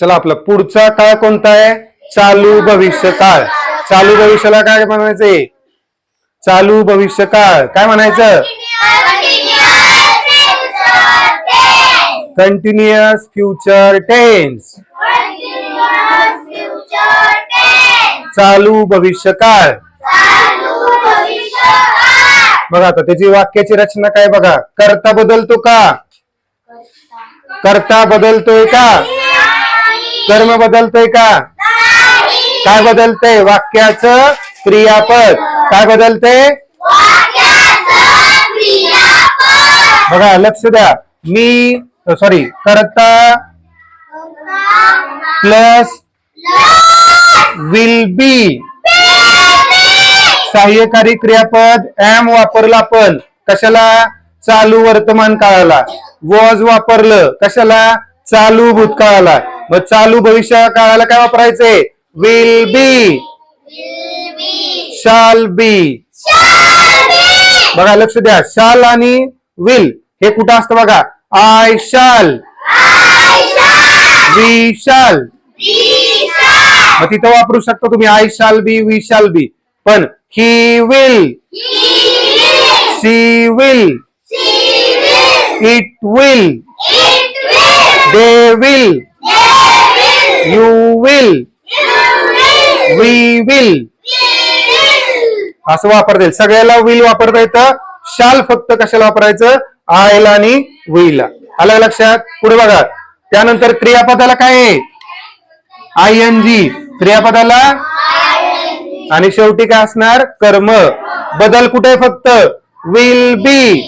चला आपला पुढचा काळ कोणता आहे? चालू भविष्य काळ. चालू भविष्याला काय म्हणायचंय? चालू भविष्य काळ. काय म्हणायचं? कंटिन्युअस फ्युचर टेन्स चालू भविष्य काळ. बघा आता त्याची वाक्याची रचना काय बघा? करता बदलतो का? करता बदलतोय का? कर्म बदलतोय का? काय बदलतंय? वाक्याचं क्रियापद. काय बदलतंय? बघा लक्ष द्या. मी सॉरी करता प्लस विल बी. सहाय्यकारी क्रियापद एम वापरलं आपण. कशाला? चालू वर्तमान काळाला. वॉज वापरलं. कशाला? चालू भूतकाळाला. मग चालू भविष्य काळाला काय वापरायचंय? विल बी शाल बी बघा लक्ष द्या. शाल आणि विल हे कुठं असतं बघा? आय शाल वी शाल मग तिथं वापरू शकता तुम्ही. I shall be we shall be पण he will she will it will they will you will we will असं वापरता येईल. सगळ्याला विल वापरता येतं. शाल फक्त कशाला वापरायचं? आयला आणि विला आलं लक्षात? पुढे बघा. त्यानंतर क्रियापदाला काय आहे? आय एन जी क्रियापदाला? आणि शेवटी काय असणार? कर्म. बदल कुठे फक्त? विल बी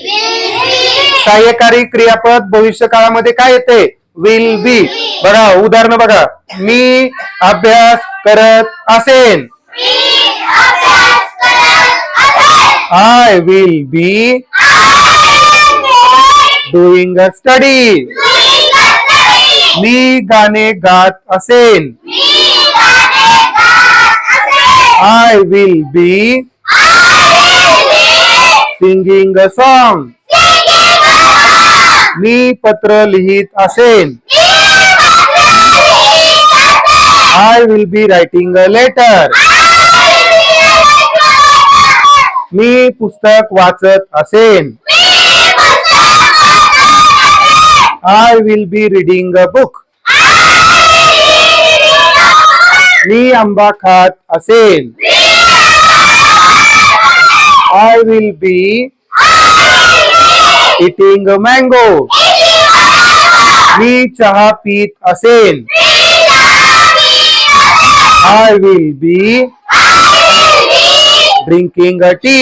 सहाय्यकारी क्रियापद भविष्य काळामध्ये काय येते? विल बी बघा उदाहरण बघा. मी अभ्यास करत असेन. I will be doing a study मी गाणे गात असेन. I will be singing a song मी पत्र लिहित असेल. I will be writing a letter मी पुस्तक वाचत असेन. I will be reading a book मी आंबा खात असेन. I will be eating mango मी चहा पीत असेल. I will be drinking a tea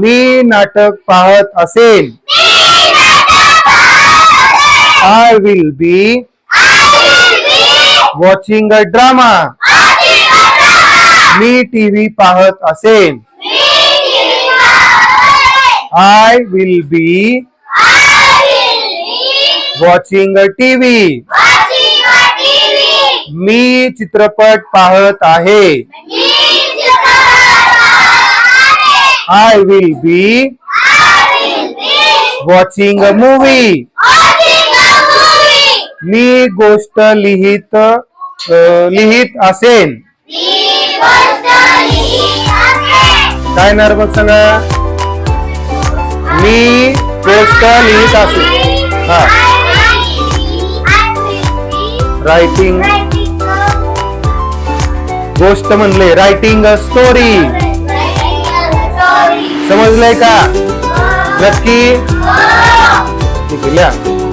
मी नाटक पाहत असेल. I will be watching a drama me TV पाहत असेल. I will be watching a TV मी चित्रपट पाहत आहे. I will be watching a movie मी गोष्ट लिहित लिहित असेन. काय ना मग सांगा? मी पोस्ट लिहित असू हा. रायटिंग गोष्ट म्हणले रायटिंग अ स्टोरी समजलंय का? नक्की? ठीक आहे